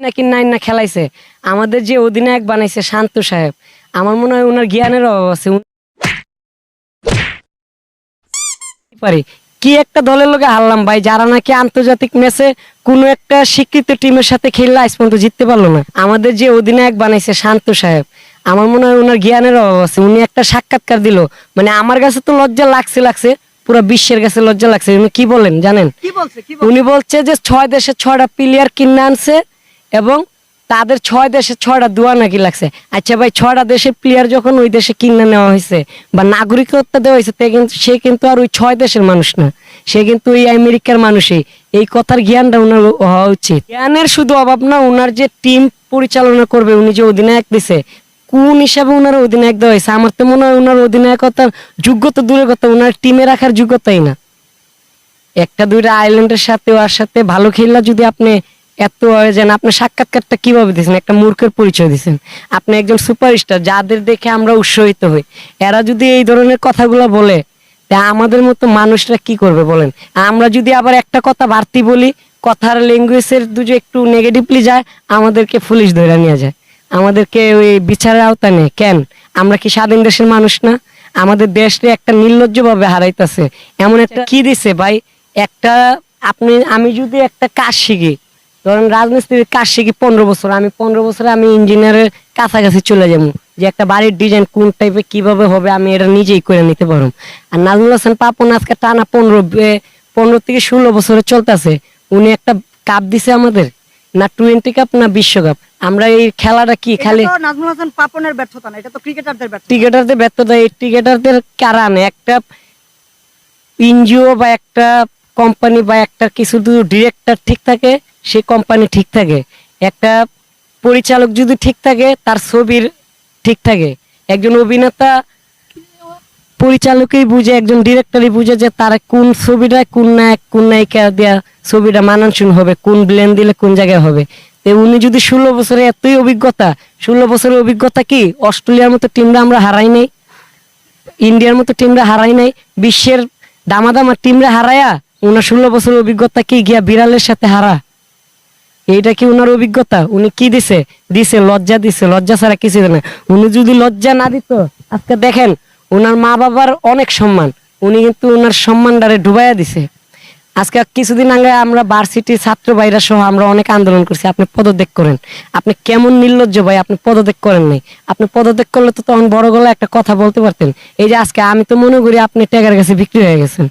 নাকি নাইন না খেলাইছে? আমাদের যে অধিনায়ক বানাইছে শান্ত সাহেব আমার মনে হয় ওনার জ্ঞানের অভাব আছে। পারি। কি একটা দলের লোকে হারলাম ভাই যারা নাকি আন্তর্জাতিক ম্যাচে কোনো একটা স্বীকৃত টিমের সাথে খেললে আজ পর্যন্ত জিততে পারল না। আমাদের যে অধিনায়ক বানাইছে শান্ত সাহেব আমার মনে হয় ওনার জ্ঞানের অভাব আছে। উনি একটা সাক্ষাৎকার দিল। মানে আমার কাছে তো লজ্জা লাগছে লাগছে। পুরো বিশ্বের কাছে লজ্জা লাগছে। উনি কি বলেন জানেন? কি বলছে কি উনি বলছে যে ছয় দেশে ছয়টা প্লেয়ার কিনে আনছে। এবং তাদের ছয় দেশে ছয়টা দোয়া নাকি লাগছে। আচ্ছা ভাই, ছয়টা দেশের প্লেয়ার যখন ওই দেশে কিনে নেওয়া হয়েছে বা নাগরিকত্ব দেওয়া হয়েছে, তে কিন্তু সে কিন্তু আর ওই ছয় দেশের মানুষ না। সে কিন্তু ওই আমেরিকার মানুষই। এই কথার জ্ঞানটা ওনার হওয়া উচিত। জ্ঞানের শুধু অভাব না, ওনার যে টিম পরিচালনা করবে, উনি যে অধিনায়ক দিছে, কোন হিসাবে ওনার অধিনায়ক দেওয়া হয়েছে? আমার তো মনে হয় ওনার অধিনায়কতার যোগ্যতা দূরের কথা ওনার টিমে রাখার যোগ্যতাই না। একটা দুইটা আইল্যান্ডের সাথে, ওর সাথে ভালো খেললা যদি আপনি এত হয়ে যান আপনি সাক্ষাৎকারটা কীভাবে দিচ্ছেন একটা মূর্খের পরিচয় দিচ্ছেন আপনি একজন সুপারস্টার যাদের দেখে আমরা উৎসাহিত হই। এরা যদি এই ধরনের কথাগুলো বলে তা আমাদের মতো মানুষরা কি করবে বলেন? আমরা যদি আবার একটা কথা বাড়তি বলি কথার ল্যাঙ্গুয়েজের দুটো একটু নেগেটিভলি যায় আমাদেরকে পুলিশ ধরে নিয়ে যায়। আমাদেরকে ওই বিচারের আওতা নেই কেন? আমরা কি স্বাধীন দেশের মানুষ না? আমাদের দেশে একটা নির্লজ্জ ভাবে হারাইতেছে। এমন একটা কি দিছে ভাই? একটা আপনি আমি যদি একটা কাজ শিখি ধরেন রাজমিস্ত্রির কাজ শিখি পনেরো বছর আমি পনেরো বছরে আমি ইঞ্জিনিয়ারের কাছাকাছি চলে যাব। যে একটা বাড়ির ডিজাইন কোন টাইপের কীভাবে হবে আমি এটা নিজেই করে নিতে পারব। আর নাজমুল হাসান পাপন আজকে টানা পনেরো পনেরো থেকে ষোলো বছরে চলতেছে। উনি একটা কাপ দিছে আমাদের না টোয়েন্টি কাপ না বিশ্বকাপ আমরা এই খেলাটা কি খালি নাজমুল হাসান পাপনের ব্যর্থতা না এটা তো ক্রিকেটারদের ব্যর্থতা। ক্রিকেটারদের ব্যর্থতা এই ক্রিকেটারদের কারণ একটা এনজিও বা একটা কোম্পানি বা একটা কিছু ডিরেক্টর ঠিক থাকে সেই কোম্পানি ঠিক থাকে। একটা পরিচালক যদি ঠিক থাকে, তার ছবির ঠিক থাকে। একজন অভিনেতা পরিচালকই বুঝে, একজন ডিরেক্টরই বুঝে যে তার কোন ছবিটা, কোন নায়ক, কোন নায়িকা দেওয়া ছবিটা মানানসুন হবে, কোন ব্লেন দিলে কোন জায়গায় হবে। তো উনি যদি ষোলো বছরে এতই অভিজ্ঞতা, ষোলো বছরের অভিজ্ঞতা কি? অস্ট্রেলিয়ার মতো টিমরা আমরা হারাই নাই। ইন্ডিয়ার মতো টিমরা হারাই নাই। বিশ্বের দামাদামা টিমরা হারায়া, উনার ষোলো বছরের অভিজ্ঞতা কি গিয়া বিড়ালের সাথে হারা? এইটা কি উনার অভিজ্ঞতা? উনি কি দিছে? দিছে, লজ্জা দিছে। লজ্জা ছাড়া কিছু না। উনি যদি লজ্জা না দিত, আজকে দেখেন, উনার মা বাবার অনেক সম্মান। উনি কিন্তু উনার সম্মানটারে ডুবাইয়া দিছে। আজকে কিছুদিন আগে আমরা ভার্সিটি ছাত্র ভাইরা সহ আমরা অনেক আন্দোলন করছি। আপনি পদত্যাগ করেন। আপনি কেমন নির্লজ্জ ভাই, আপনি পদত্যাগ করেন নাই। আপনি পদত্যাগ করলে তো তখন বড় গলা একটা কথা বলতে পারতেন। এই যে আজকে আমি তো মনে করি আপনি টেকার কাছে বিক্রি হয়ে গেছেন।